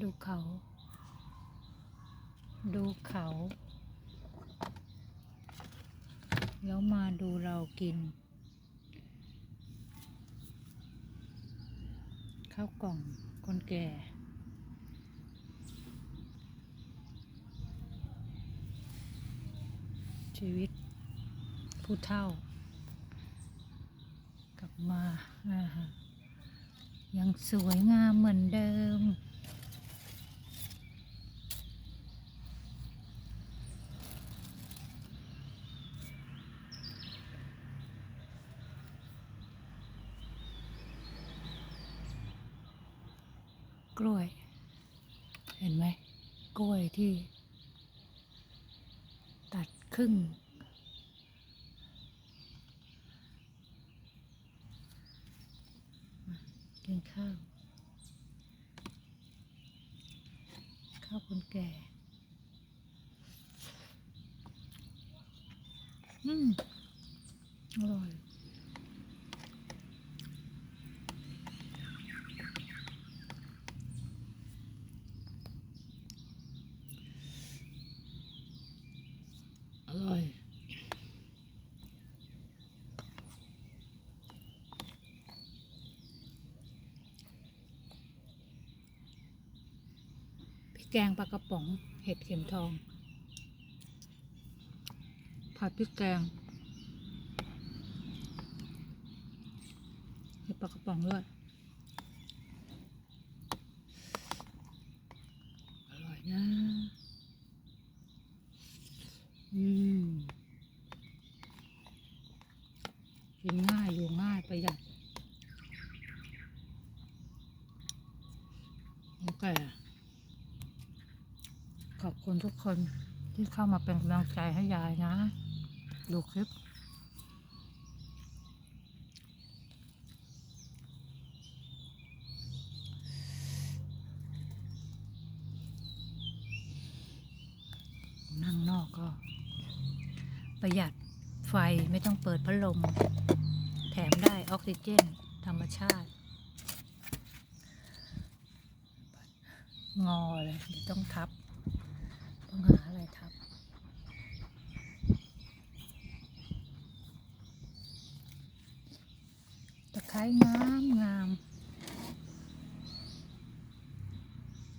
ดูเขา ดูเขา แล้วมาดูเรากิน ข้าวกล่องคนแก่ชีวิตผู้เฒ่า กลับมา ยังสวยงามเหมือนเดิม กล้วย เห็นไหมกล้วยที่ ตัดครึ่ง กินข้าว ข้าวคนแก่ อืม อร่อย อร่อย พริก แกงปลากระป๋อง เห็ดเข็มทอง ผัดพริกแกง เห็ดปลากระป๋องด้วย อร่อยนะ อืม กินง่าย อยู่ง่าย ประหยัดโอเค ขอบคุณทุกคนที่เข้ามาเป็นกำลังใจให้ยายนะ ดูคลิป นั่งนอกก็ ประหยัดไฟไม่ต้องเปิดพัดลม แถมได้ออกซิเจน ธรรมชาติ งอเลยต้องทับ องหาอะไรทับ ตะไคร้งามงาม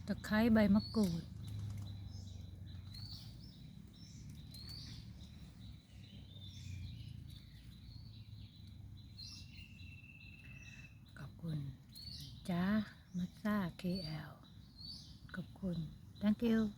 ตะไคร้ใบมะกรูดขอบคุณจ้ามาซ่า KL ขอบคุณ thank you